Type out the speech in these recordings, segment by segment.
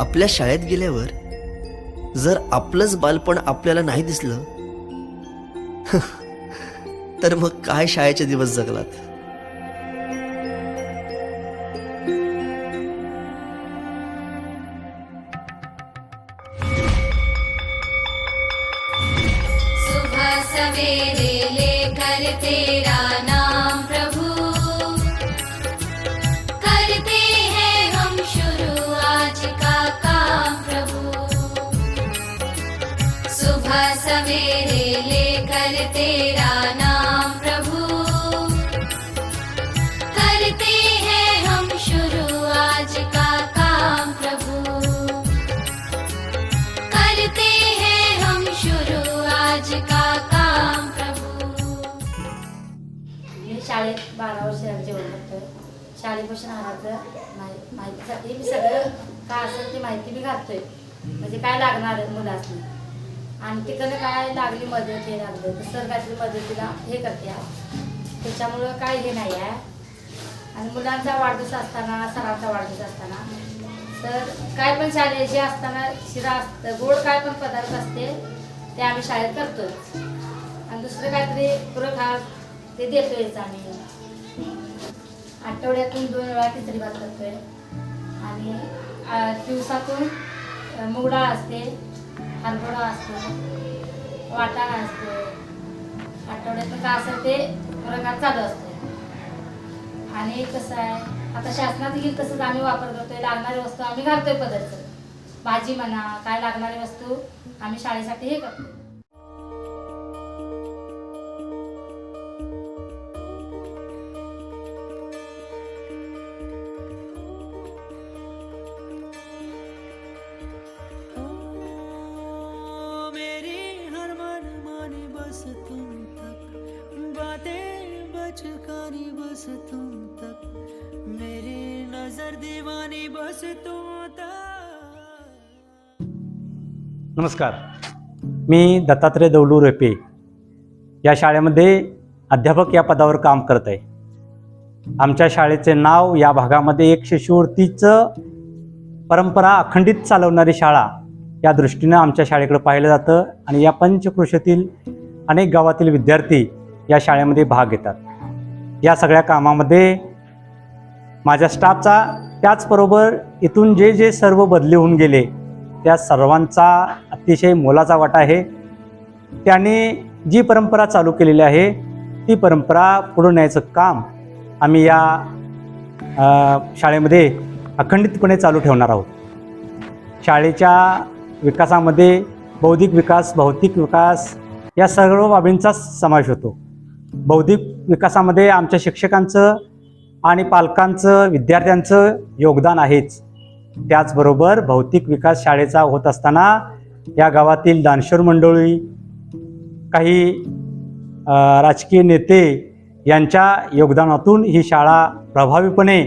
आपल्या शाळेत गेल्यावर जर आपलंच बालपण आपल्याला नाही दिसलं तर मग काय शाळेचे दिवस जगलात? सुबह सवेरे लेकर तेरा नाम प्रभु। करते हैं हम शुरू आज का काम प्रभु। करते हैं हम शुरू आज का काम मी शाळेत बारा वर्ष जेवण शाळेपासून माहितीसाठी मी सगळं काय असेल ती माहिती मी घालतोय. म्हणजे काय लागणार आहे मुलासनी? आणि तिकडे काय लागली मदत हे लागलं. तर सर काहीतरी मदतीला हे करते त्याच्यामुळं काय हे नाही आहे. आणि मुलांचा वाढदिवस असताना सरांचा वाढदिवस असताना तर काय पण शाळेत जे असताना शिरा असतं गोड काय पण पदार्थ असते ते आम्ही शाळेत करतोच. आणि दुसरं काहीतरी पुरं खा ते देतोयच आम्ही. आठवड्यातून दोन वेळा खिचडी भात करतोय. आणि दिवसातून मुगडाळ असते. हरभरा असतो वाटाणा असतो आठवड्यातून काय असेल ते प्रकार चालू असते. आणि कसं आहे आता शासनात येईल तसंच आम्ही वापर करतोय लागणारी वस्तू आम्ही घालतोय पदार्थ. भाजी म्हणा काय लागणारी वस्तू आम्ही शाळेसाठी हे करतो दीवानी बसतो नमस्कार. मी दत्तात्रय दौलू रेपे या शाळेमध्ये अध्यापक या पदावर काम करत आहे. आमच्या शाळेचे नाव या भागामध्ये एक शिष्यवृत्तीचं परंपरा अखंडित चालवणारी शाळा या दृष्टीनं आमच्या शाळेकडे पाहिलं जातं आणि या पंचकृषीतील अनेक गावातील विद्यार्थी या शाळेमध्ये भाग घेतात. या सगळ्या कामामध्ये माझ्या स्टाफचा त्याचबरोबर इथून जे जे सर्व बदली होऊन गेले त्या सर्वांचा अतिशय मोलाचा वाटा आहे. त्याने जी परंपरा चालू केलेली आहे ती परंपरा पुढे न्यायचं काम आम्ही या शाळेमध्ये अखंडितपणे चालू ठेवणार आहोत. शाळेच्या विकासामध्ये बौद्धिक विकास भौतिक विकास या सर्व बाबींचा समावेश होतो. बौद्धिक विकासामध्ये आमच्या शिक्षकांचं आणि पालकांचं विद्यार्थ्यांचं योगदान आहेच. त्याचबरोबर भौतिक विकास शाळेचा होत असताना या गावातील दानशूर मंडळी काही राजकीय नेते यांच्या योगदानातून ही शाळा प्रभावीपणे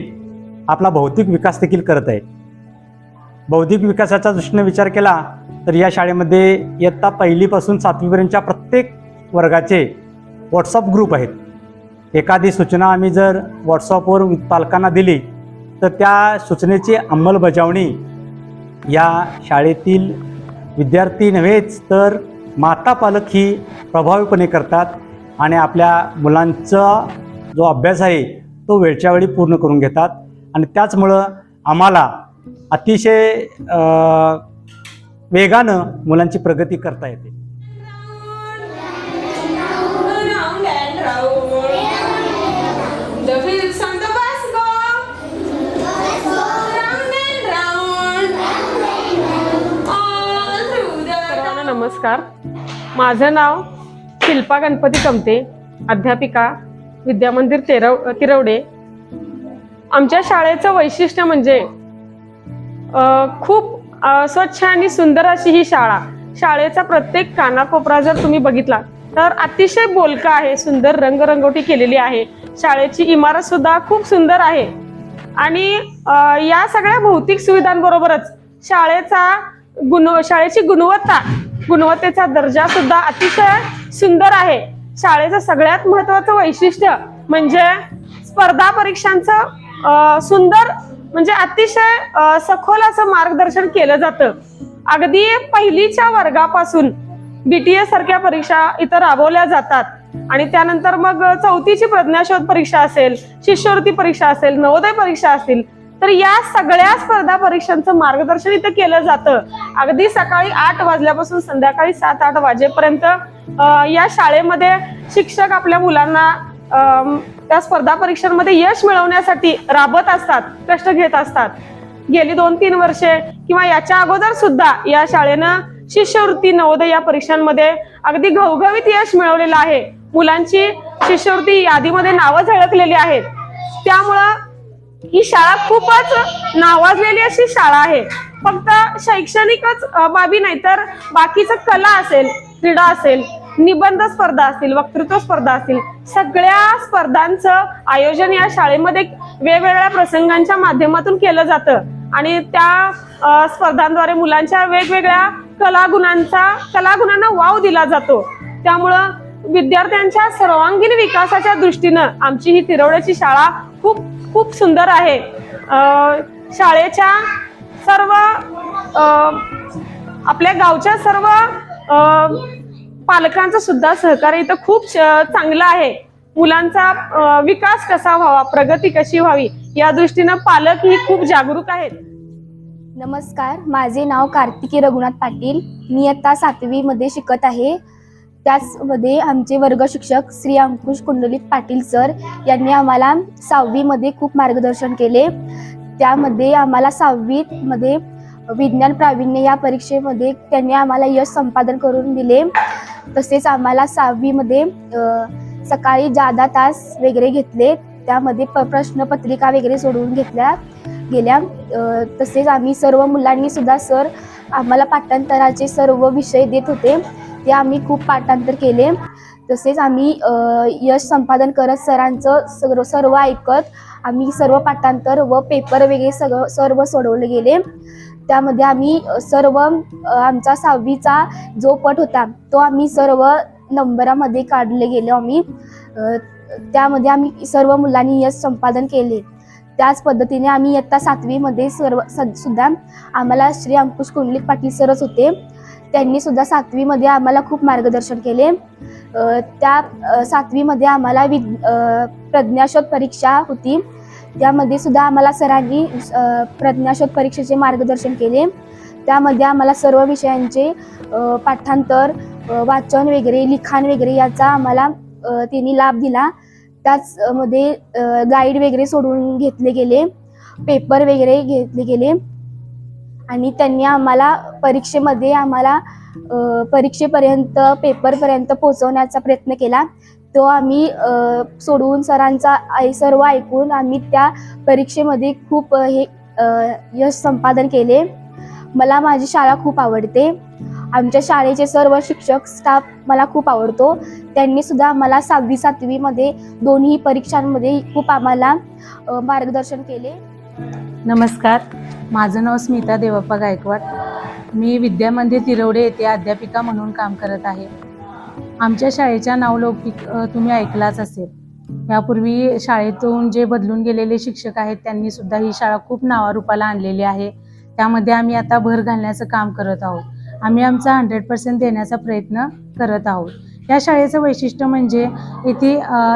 आपला भौतिक विकास देखील करत आहे बौद्धिक विकासाचा दृष्टीने विचार केला तर या शाळेमध्ये इयत्ता पहिलीपासून सातवीपर्यंतच्या प्रत्येक वर्गाचे व्हॉट्सअप ग्रुप आहेत. एखादी सूचना आम्ही जर व्हॉट्सअपवर पालकांना दिली तर त्या सूचनेची अंमलबजावणी या शाळेतील विद्यार्थी नव्हेच तर माता पालक ही प्रभावीपणे करतात आणि आपल्या मुलांचा जो अभ्यास आहे तो वेळच्या वेळी पूर्ण करून घेतात. आणि त्याचमुळं आम्हाला अतिशय वेगानं मुलांची प्रगती करता येते. नमस्कार. माझं नाव शिल्पा गणपती कमते अध्यापिका विद्यामंदिर तेरव तिरवडे. आमच्या शाळेचं वैशिष्ट्य म्हणजे खूप स्वच्छ आणि सुंदर अशी ही शाळा. शाळेचा प्रत्येक कानाकोपरा जर तुम्ही बघितला तर अतिशय बोलका आहे सुंदर रंगरंगोटी केलेली आहे. शाळेची इमारत सुद्धा खूप सुंदर आहे. आणि या सगळ्या भौतिक सुविधांबरोबरच शाळेचा गुण शाळेची गुणवत्ता गुणवत्तेचा दर्जा सुद्धा अतिशय सुंदर आहे. शाळेचं सगळ्यात महत्वाचं वैशिष्ट्य म्हणजे स्पर्धा परीक्षांचं सुंदर म्हणजे अतिशय सखोल असं मार्गदर्शन केलं जातं. अगदी पहिलीच्या वर्गापासून बीटीए सारख्या परीक्षा इथं राबवल्या जातात. आणि त्यानंतर मग चौथीची प्रज्ञाशोध परीक्षा असेल शिष्यवृत्ती परीक्षा असेल नवोदय परीक्षा असतील तर या सगळ्या स्पर्धा परीक्षांचं मार्गदर्शन इथं केलं जातं. अगदी सकाळी आठ वाजल्यापासून संध्याकाळी सात आठ वाजेपर्यंत या शाळेमध्ये शिक्षक आपल्या मुलांना त्या स्पर्धा परीक्षांमध्ये यश मिळवण्यासाठी राबत असतात कष्ट घेत असतात. गेली दोन तीन वर्षे किंवा याच्या अगोदर सुद्धा या शाळेनं शिष्यवृत्ती नवोदय या परीक्षांमध्ये अगदी घवघवीत यश मिळवलेलं आहे. मुलांची शिष्यवृत्ती यादीमध्ये नावं झळकलेली आहेत. त्यामुळं ही शाळा खूपच नावाजलेली अशी शाळा आहे. फक्त शैक्षणिकच बाबी नाही तर बाकीचं कला असेल क्रीडा असेल निबंध स्पर्धा असतील वक्तृत्व स्पर्धा असतील सगळ्या स्पर्धांचं आयोजन या शाळेमध्ये वेगवेगळ्या प्रसंगांच्या माध्यमातून केलं जातं. आणि त्या स्पर्धांद्वारे मुलांच्या वेगवेगळ्या कलागुणांचा कलागुणांना वाव दिला जातो. त्यामुळं विद्यार्थ्यांच्या सर्वांगीण विकासाच्या दृष्टीनं आमची ही तिरवड्याची शाळा खूप खूप सुंदर आहे. शाळेच्या सर्व आपल्या गावच्या सर्व पालकांचं सुद्धा सहकार्य इथं खूप च- चांगलं आहे. मुलांचा विकास कसा व्हावा प्रगती कशी व्हावी या दृष्टीनं पालक ही खूप जागरूक आहेत. नमस्कार माझे नाव कार्तिकी रघुनाथ पाटील. मी आता सातवीमध्ये शिकत आहे. त्याचमध्ये आमचे वर्ग शिक्षक श्री अंकुश कुंडलित पाटील सर यांनी आम्हाला सहावीमध्ये खूप मार्गदर्शन केले. त्यामध्ये आम्हाला सहावीमध्ये विज्ञान प्रावीण्य या परीक्षेमध्ये त्यांनी आम्हाला यश संपादन करून दिले. तसेच आम्हाला सहावीमध्ये सकाळी जादा तास वगैरे घेतले. त्यामध्ये प प्रश्नपत्रिका वगैरे सोडवून घेतल्या गेल्या. तसेच आम्ही सर्व मुलांनी सुद्धा सर आम्हाला पाठांतराचे सर्व विषय देत होते. ते आम्ही खूप पाठांतर केले. तसेच आम्ही यश संपादन करत सरांचं सर्व सर्व ऐकत आम्ही सर्व पाठांतर व पेपर वगैरे सगळं सर्व सोडवले गेले. त्यामध्ये आम्ही सर्व आमचा सहावीचा जो पट होता तो आम्ही सर्व नंबरामध्ये काढले गेलो आम्ही. त्यामध्ये आम्ही सर्व मुलांनी यश संपादन केले. त्याच पद्धतीने आम्ही इयत्ता सातवीमध्ये सर्व स- सुद्धा आम्हाला श्री अंकुश कुंडलिक पाटील सरच होते. त्यांनी सुद्धा सातवीमध्ये आम्हाला खूप मार्गदर्शन केले. त्या सातवीमध्ये आम्हाला वि प्रज्ञाशोध परीक्षा होती. त्यामध्ये सुद्धा आम्हाला सरांनी प्रज्ञाशोध परीक्षेचे मार्गदर्शन केले. त्यामध्ये आम्हाला सर्व विषयांचे पाठांतर वाचन वगैरे लिखाण वगैरे याचा आम्हाला त्यांनी लाभ दिला. त्याचमध्ये गाईड वगैरे सोडून घेतले गेले. पेपर वगैरे घेतले गेले. आणि त्यांनी आम्हाला परीक्षेमध्ये आम्हाला परीक्षेपर्यंत पेपरपर्यंत पोहोचवण्याचा प्रयत्न केला. तो आम्ही सोडवून सरांचा आई सर्व ऐकून आम्ही त्या परीक्षेमध्ये खूप हे यश संपादन केले. मला माझी शाळा खूप आवडते. आमच्या शाळेचे सर्व शिक्षक स्टाफ मला खूप आवडतो. त्यांनी सुद्धा आम्हाला सहावी सातवीमध्ये दोन्ही परीक्षांमध्ये खूप आम्हाला मार्गदर्शन केले. नमस्कार. माझं नाव स्मिता देवप्पा गायकवाड. मी विद्यामंदिर तिरवडे येथे अध्यापिका म्हणून काम करत आहे. आमच्या शाळेच्या नावलौकिक तुम्ही ऐकलाच असेल. यापूर्वी शाळेतून जे बदलून गेलेले शिक्षक आहेत त्यांनी सुद्धा ही शाळा खूप नावारूपाला आणलेली आहे. त्यामध्ये आम्ही आता भर घालण्याचं काम करत आहोत. आम्ही आमचा हंड्रेड पर्सेंट देण्याचा प्रयत्न करत आहोत. या शाळेचं वैशिष्ट्य म्हणजे येथे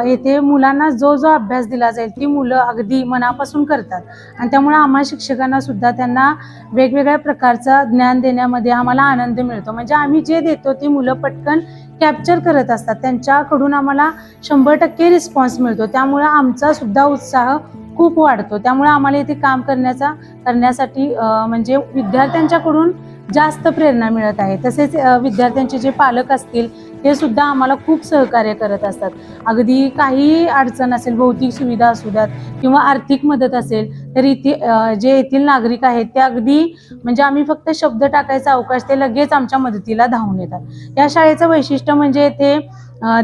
येथे मुलांना जो जो अभ्यास दिला जाईल ती मुलं अगदी मनापासून करतात. आणि त्यामुळे आम्हा शिक्षकांना सुद्धा त्यांना वेगवेगळ्या प्रकारचं ज्ञान देण्यामध्ये आम्हाला आनंद मिळतो. म्हणजे आम्ही जे देतो ती मुलं पटकन कॅप्चर करत असतात. त्यांच्याकडून आम्हाला शंभर टक्के रिस्पॉन्स मिळतो. त्यामुळे आमचा सुद्धा उत्साह खूप वाढतो. त्यामुळे आम्हाला इथे काम करण्याचा करण्यासाठी म्हणजे विद्यार्थ्यांच्याकडून जास्त प्रेरणा मिळत आहे. तसेच विद्यार्थ्यांचे जे पालक असतील ते सुद्धा आम्हाला खूप सहकार्य करत असतात. अगदी काही अडचण असेल भौतिक सुविधा असू द्यात किंवा आर्थिक मदत असेल तर इथे जे येथील नागरिक आहेत ते अगदी म्हणजे आम्ही फक्त शब्द टाकायचा अवकाश ते लगेच आमच्या मदतीला धावून येतात. या शाळेचं वैशिष्ट्य म्हणजे येथे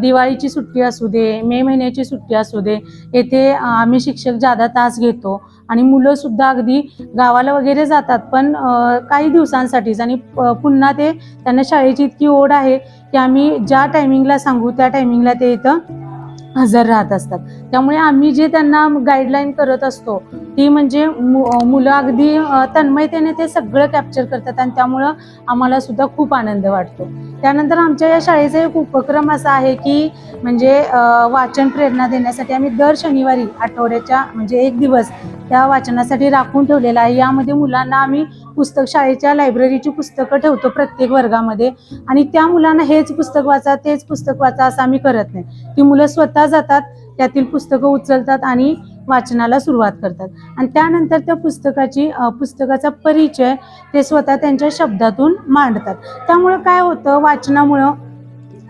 दिवाळीची सुट्टी असू दे मे महिन्याची सुट्टी असू दे येथे आम्ही शिक्षक जादा तास घेतो आणि मुलं सुद्धा अगदी गावाला वगैरे जातात पण काही दिवसांसाठीच आणि पुन्हा ते त्यांना शाळेची इतकी ओढ आहे की आम्ही ज्या टायमिंगला सांगू त्या टायमिंगला ते इथं हजर राहत असतात. त्यामुळे आम्ही जे त्यांना गाईडलाईन करत असतो ती म्हणजे मुलं अगदी तन्मयतेने ते सगळं कॅप्चर करतात आणि त्यामुळं आम्हाला सुद्धा खूप आनंद वाटतो. त्यानंतर आमच्या या शाळेचा एक उपक्रम असा आहे की म्हणजे वाचन प्रेरणा देण्यासाठी आम्ही दर शनिवारी आठवड्याच्या म्हणजे एक दिवस त्या वाचनासाठी राखून ठेवलेला आहे. यामध्ये मुलांना आम्ही पुस्तक शाळेच्या लायब्ररीची पुस्तकं ठेवतो प्रत्येक वर्गामध्ये. आणि त्या मुलांना हेच पुस्तक वाचा तेच पुस्तक वाचा असं आम्ही करत नाही. ती मुलं स्वतः जातात त्यातील पुस्तकं उचलतात आणि वाचनाला सुरुवात करतात. आणि त्यानंतर त्या पुस्तकाची पुस्तकाचा परिचय ते स्वतः त्यांच्या शब्दातून मांडतात. त्यामुळं काय होतं वाचनामुळं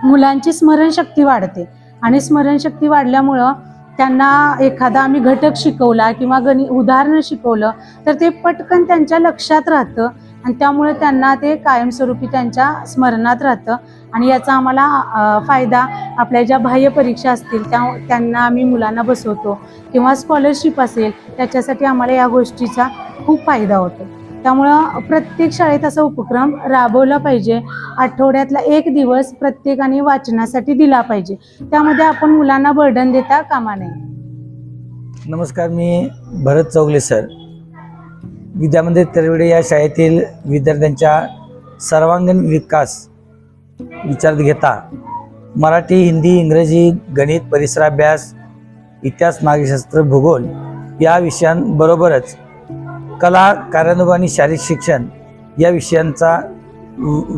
मुलांची स्मरणशक्ती वाढते. आणि स्मरणशक्ती वाढल्यामुळं त्यांना एखादा आम्ही घटक शिकवला किंवा गणि उदाहरणं शिकवलं तर ते पटकन त्यांच्या लक्षात राहतं आणि त्यामुळे त्यांना ते कायमस्वरूपी त्यांच्या स्मरणात राहतं. आणि याचा आम्हाला फायदा आपल्या ज्या बाह्य परीक्षा असतील त्या त्यांना आम्ही मुलांना बसवतो किंवा स्कॉलरशिप असेल त्याच्यासाठी आम्हाला या गोष्टीचा खूप फायदा होतो. त्यामुळं प्रत्येक शाळेत असा उपक्रम राबवला पाहिजे. आठवड्यातला एक दिवस प्रत्येकाने वाचनासाठी दिला पाहिजे. त्यामध्ये आपण मुलांना बर्डन देता कामा नये. नमस्कार मी भरत चौगले सर. विद्यामंदिर तरवडे या शाळेतील विद्यार्थ्यांच्या सर्वांगीण विकास विचारात घेता मराठी हिंदी इंग्रजी गणित परिसराभ्यास इतिहास नागरिकशास्त्र भूगोल या विषयांबरोबरच कला कार्यानुभव आणि शारीरिक शिक्षण या विषयांचा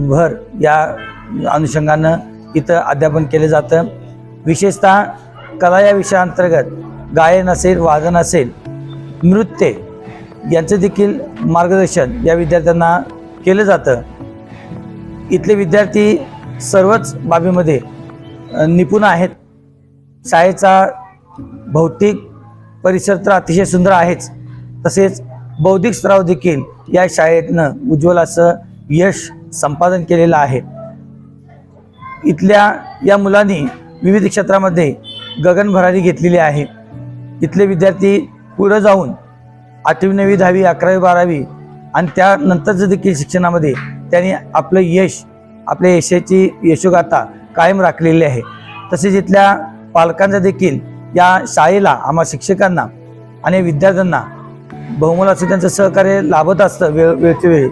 भर या अनुषंगानं इथं अध्यापन केलं जातं. विशेषतः कला या विषयाअंतर्गत गायन असेल वादन असेल नृत्य यांचं देखील मार्गदर्शन या विद्यार्थ्यांना केलं जातं. इथले विद्यार्थी सर्वच बाबीमध्ये निपुण आहेत. शाळेचा भौतिक परिसर तर अतिशय सुंदर आहेच. तसेच बौद्धिक स्तरावर देखील या शाळेतनं उज्ज्वल असं यश संपादन केलेलं आहे. इथल्या या मुलांनी विविध क्षेत्रामध्ये गगनभरारी घेतलेली आहे. इथले विद्यार्थी पुढं जाऊन आठवी नववी दहावी अकरावी बारावी आणि त्यानंतरचं देखील शिक्षणामध्ये त्यांनी आपलं यश आपल्या यशाची यशोगाथा कायम राखलेली आहे. तसेच इथल्या पालकांचा देखील या शाळेला आम्हा शिक्षकांना आणि विद्यार्थ्यांना बहुमोलाचं त्यांचं सहकार्य लाभत असतं वेळ वेळच्या वेळी.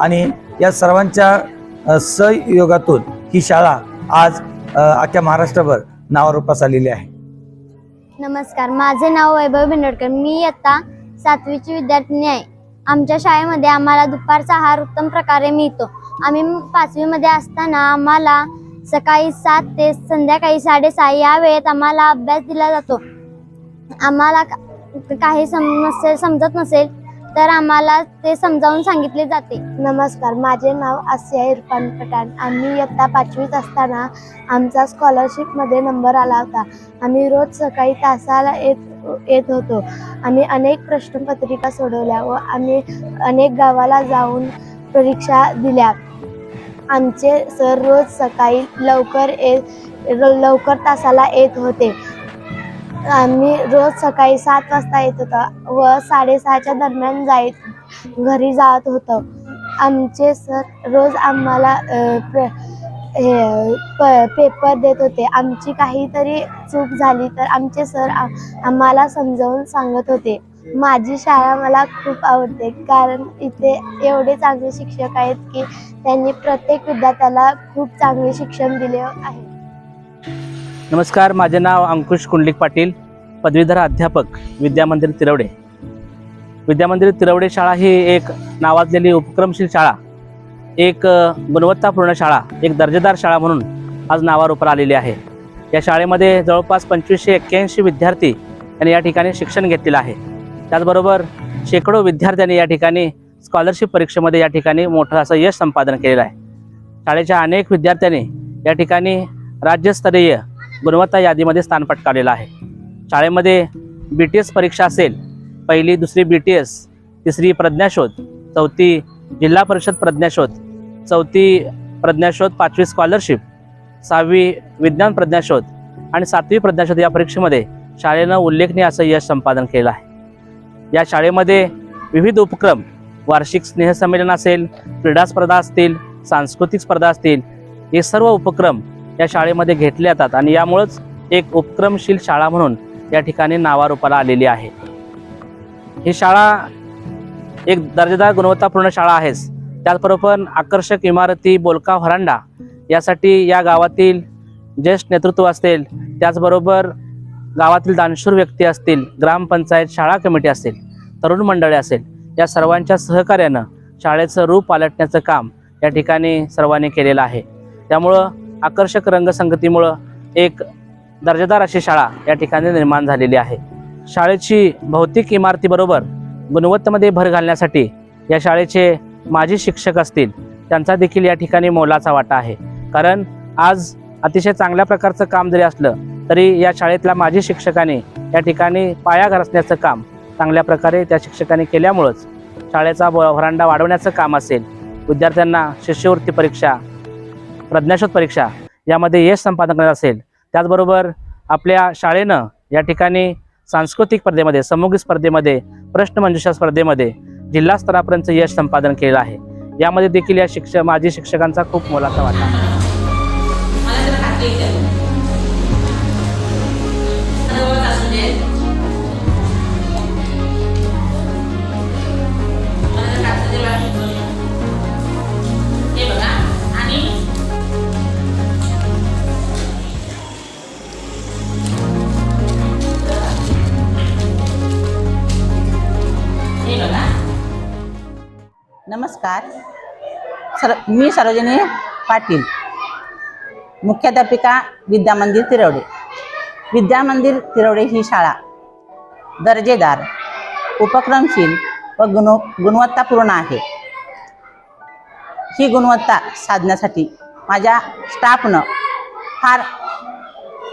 आणि या सर्वांच्या सहयोगातून ही शाळा आज अख्ख्या महाराष्ट्रभर नावारूपास आलेली आहे. नमस्कार माझे नाव वैभव भिंडडकर मी आता सातवीची विद्यार्थिनी आहे. आमच्या शाळेमध्ये आम्हाला दुपारचा आहार उत्तम प्रकारे मिळतो. आम्ही पाचवीमध्ये असताना आम्हाला सकाळी सात ते संध्याकाळी साडेसहा या वेळेत आम्हाला अभ्यास दिला जातो. आम्हाला काही सम नसेल समजत नसेल तर आम्हाला ते समजावून सांगितले जाते. नमस्कार माझे नाव आसिया इरफान पठाण. आम्ही इयत्ता पाचवीत असताना आमचा स्कॉलरशिपमध्ये नंबर आला होता. आम्ही रोज सकाळी तासाला येत येत होतो. आम्ही अनेक प्रश्नपत्रिका सोडवल्या व आम्ही अनेक गावाला जाऊन परीक्षा दिल्या. आमचे सर रोज सकाळी लवकर येत लवकर तासाला येत होते. आम्ही रोज सकाळी सात वाजता येत होतो व साडेसहाच्या दरम्यान जायत घरी जात होतो. आमचे सर रोज आम्हाला प्र हे प पेपर देत होते. आमची काहीतरी चूक झाली तर आमचे सर आम्हाला समजावून सांगत होते. माझी शाळा मला खूप आवडते कारण इथे एवढे चांगले शिक्षक आहेत की त्यांनी प्रत्येक विद्यार्थ्याला खूप चांगले शिक्षण दिले आहे. नमस्कार माझे नाव अंकुश कुंडलिक पाटील पदवीधर अध्यापक विद्यामंदिर तिरवडे. विद्यामंदिर तिरवडे शाळा ही एक नावाजलेली उपक्रमशील शाळा एक गुणवत्तापूर्ण शाळा एक दर्जेदार शाळा म्हणून आज नावारूपाला आलेली आहे. या शाळेमध्ये जवळपास पंचवीसशे एक्क्याऐंशी विद्यार्थी यांनी या ठिकाणी शिक्षण घेतलेलं आहे. त्याचबरोबर शेकडो विद्यार्थ्यांनी या ठिकाणी स्कॉलरशिप परीक्षेमध्ये या ठिकाणी मोठं असं यश संपादन केलेलं आहे. शाळेच्या अनेक विद्यार्थ्यांनी या ठिकाणी राज्यस्तरीय गुणवत्ता यादीमध्ये स्थान पटकावलेलं आहे. शाळेमध्ये बी टी एस परीक्षा असेल पहिली दुसरी बी टी एस तिसरी प्रज्ञाशोध चौथी जिल्हा परिषद प्रज्ञाशोध चौथी प्रज्ञाशोध पाचवी स्कॉलरशिप सहावी विज्ञान प्रज्ञाशोध आणि सातवी प्रज्ञाशोध या परीक्षेमध्ये शाळेनं उल्लेखनीय असं यश संपादन केलं आहे. या शाळेमध्ये विविध उपक्रम वार्षिक स्नेहसंमेलन असेल क्रीडा स्पर्धा असतील सांस्कृतिक स्पर्धा असतील हे सर्व उपक्रम या शाळेमध्ये घेतले जातात आणि यामुळंच एक उपक्रमशील शाळा म्हणून या ठिकाणी नावारूपाला आलेली आहे. ही शाळा एक दर्जेदार गुणवत्तापूर्ण शाळा आहेच. त्याचबरोबर आकर्षक इमारती बोलका व्हरांडा यासाठी या गावातील ज्येष्ठ नेतृत्व असेल त्याचबरोबर गावातील दानशूर व्यक्ती असतील ग्रामपंचायत शाळा कमिटी असेल तरुण मंडळे असेल या सर्वांच्या सहकार्यानं शाळेचं रूप पालटण्याचं काम या ठिकाणी सर्वांनी केलेलं आहे. त्यामुळं आकर्षक रंगसंगतीमुळं एक दर्जेदार अशी शाळा या ठिकाणी निर्माण झालेली आहे. शाळेची भौतिक इमारतीबरोबर गुणवत्तेमध्ये भर घालण्यासाठी या शाळेचे माजी शिक्षक असतील त्यांचा देखील या ठिकाणी मोलाचा वाटा आहे. कारण आज अतिशय चांगल्या प्रकारचं काम जरी असलं तरी या शाळेतल्या माजी शिक्षकांनी या ठिकाणी पाया घरसण्याचं काम चांगल्या प्रकारे त्या शिक्षकांनी केल्यामुळंच शाळेचा व्हरांडा वाढवण्याचं काम असेल. विद्यार्थ्यांना शिष्यवृत्ती परीक्षा प्रज्ञाशोध परीक्षा यामध्ये यश संपादन करणार असेल. त्याचबरोबर आपल्या शाळेनं या ठिकाणी सांस्कृतिक स्पर्धेमध्ये समूह स्पर्धेमध्ये प्रश्नमंजुषा स्पर्धेमध्ये जिल्हा स्तरापर्यंत यश संपादन केलेलं आहे. यामध्ये देखील या शिक्षक माजी शिक्षकांचा खूप मोलाचा वाटा नमस्कार. सर मी सरोजिनी पाटील मुख्याध्यापिका विद्यामंदिर तिरवडे. विद्यामंदिर तिरवडे ही शाळा दर्जेदार उपक्रमशील व गुण गुणवत्तापूर्ण आहे. ही गुणवत्ता साधण्यासाठी माझ्या स्टाफनं फार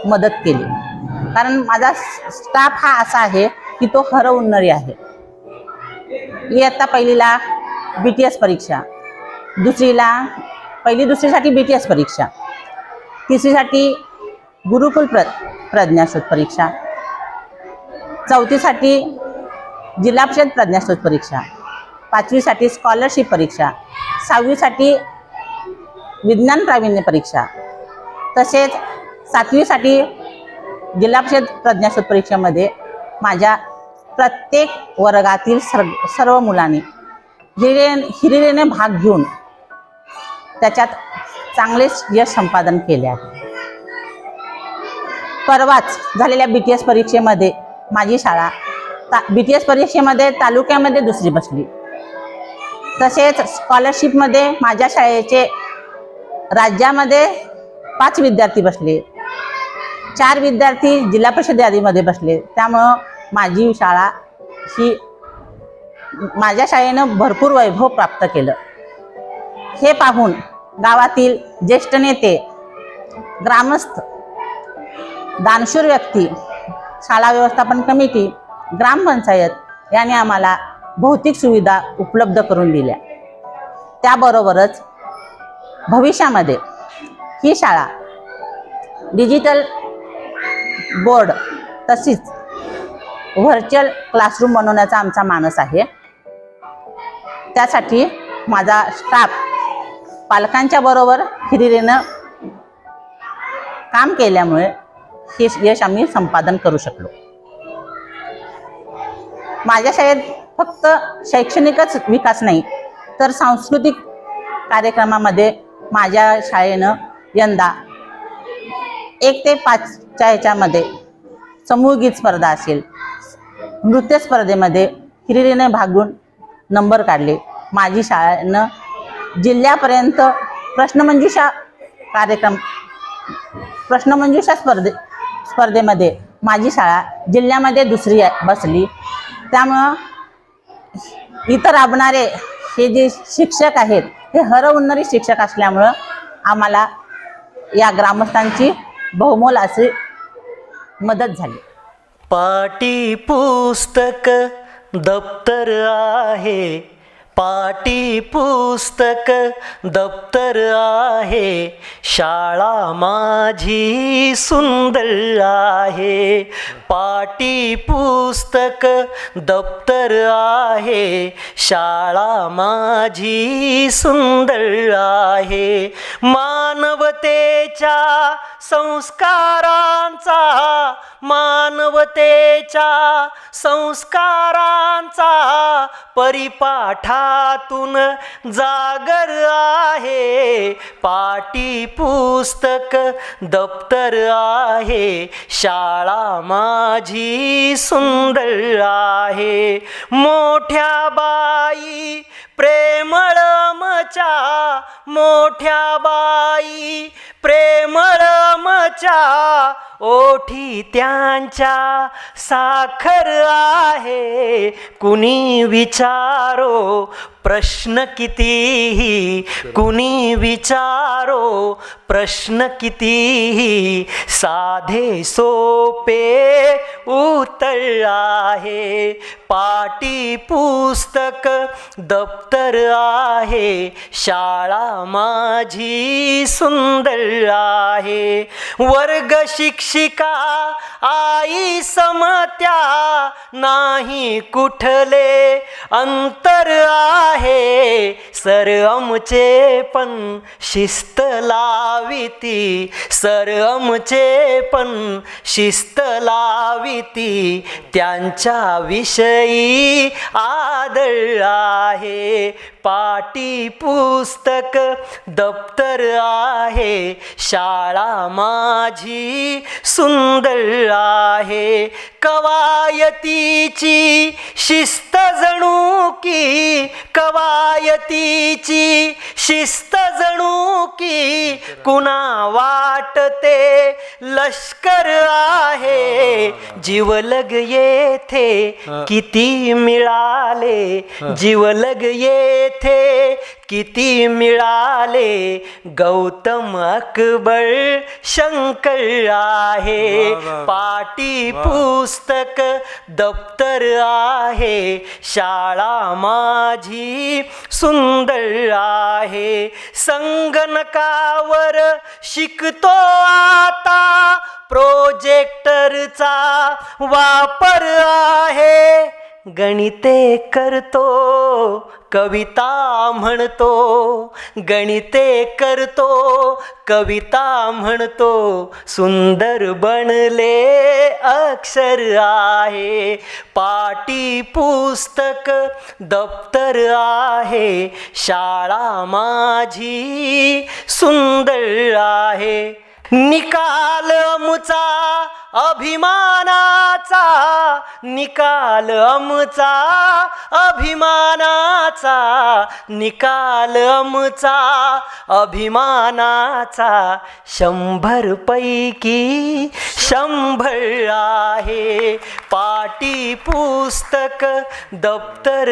मदत केली. कारण माझा स्टाफ हा असा आहे की तो हरवणारी आहे. इयत्ता पहिलीला बी टी एस परीक्षा. दुसरीला पहिली दुसरीसाठी बी टी एस परीक्षा. तिसरीसाठी गुरुकुल प्र प्रज्ञाशोध परीक्षा. चौथीसाठी जिल्हा परिषद प्रज्ञाशोध परीक्षा. पाचवीसाठी स्कॉलरशिप परीक्षा. सहावीसाठी विज्ञान प्रावीण्य परीक्षा. तसेच सातवीसाठी जिल्हा परिषद प्रज्ञाशोध परीक्षेमध्ये माझ्या प्रत्येक वर्गातील सर्व सर्व मुलांनी हिरे हिरिरेने भाग घेऊन त्याच्यात चांगलेच यश संपादन केले आहे. परवाच झालेल्या बी टी एस परीक्षेमध्ये माझी शाळा ता बी टी एस परीक्षेमध्ये तालुक्यामध्ये दुसरी बसली. तसेच स्कॉलरशिपमध्ये माझ्या शाळेचे राज्यामध्ये पाच विद्यार्थी बसले. चार विद्यार्थी जिल्हा परिषद यादीमध्ये बसले. त्यामुळं माझी शाळा ही माझ्या शाळेनं भरपूर वैभव प्राप्त केलं. हे पाहून गावातील ज्येष्ठ नेते ग्रामस्थ दानशूर व्यक्ती शाळा व्यवस्थापन कमिटी ग्रामपंचायत यांनी आम्हाला भौतिक सुविधा उपलब्ध करून दिल्या. त्याबरोबरच भविष्यामध्ये ही शाळा डिजिटल बोर्ड तशीच व्हर्च्युअल क्लासरूम बनवण्याचा आमचा मानस आहे. त्यासाठी माझा स्टाफ पालकांच्या बरोबर हिरिरीनं काम केल्यामुळे हे यश आम्ही संपादन करू शकलो. माझ्या शाळेत फक्त शैक्षणिकच विकास नाही तर सांस्कृतिक कार्यक्रमामध्ये माझ्या शाळेनं यंदा एक ते पाचच्या ह्याच्यामध्ये समूह गीत स्पर्धा असेल नृत्य स्पर्धेमध्ये हिरिरीने भागून नंबर काढले. माझी शाळेनं जिल्ह्यापर्यंत प्रश्नमंजुषा कार्यक्रम प्रश्नमंजुषा स्पर्धे स्पर्धेमध्ये माझी शाळा जिल्ह्यामध्ये दुसरी बसली. त्यामुळं इतर राबणारे हे जे शिक्षक आहेत हे हरवणारे शिक्षक असल्यामुळं आम्हाला या ग्रामस्थांची बहुमोल अशी मदत झाली. पाटी पुस्तक दप्तर आहे पाटी पुस्तक दप्तर आहे शाळा माझी सुंदर आहे. पाटी पुस्तक दप्तर आहे. शाळा माझी सुंदर आहे. मानवतेच्या संस्कारांचा मानवतेच्या संस्कारांचा परिपाठातून जागर आहे. पाटी पुस्तक दप्तर आहे. शाळा मा माझी सुंदर आहे मोठ्या बाई प्रेमळमच्या मोठ्या बाई प्रेमळमच्या ओठी त्यांच्या साखर आहे. कुणी विचारो प्रश्न कितीही कुणी विचारो प्रश्न कितीही साधे सोपे उतर आहे. पाटी पुस्तक तर आहे. शाळा माझी सुंदर आहे. वर्ग शिक्षिका आई समत्या नाही कुठले अंतर आहे. सर आमचे पण शिस्त लाविती. सर आमचे पण शिस्त लाविती. त्यांच्या विषयी आदर आहे. पाटी पुस्तक दप्तर आहे शाळा माझी सुंदर आहे. कवायतीची शिस्त जणू की कवायतीची शिस्त जणू की कुणा वाटते लष्कर आहे. जीवलग येथे किती मिळाले जीवलग येथे किती मिळाले? गौतम अकबर शंकर आहे. पाटी पुस्तक दप्तर आहे. शाळा माझी सुंदर आहे. संगणकावर शिकतो आता. प्रोजेक्टरचा वापर आहे. गणिते करतो कविता म्हणतो. गणिते करतो कविता म्हणतो. सुंदर बनले अक्षर आहे. पाटी पुस्तक दप्तर आहे. शाळा माझी सुंदर आहे. निकाल मुचा अभिमानाचा निकाल अमुचा अभिमानाचा निकाल अमुचा अभिमानाचा शंभर पैकी शंभर आहे. पाटी पुस्तक दप्तर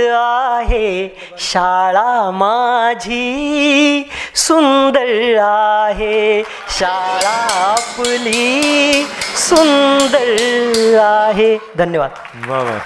आहे. शाळा माझी सुंदर आहे. शाळा आपली सुंदर आहे. धन्यवाद. वा वा.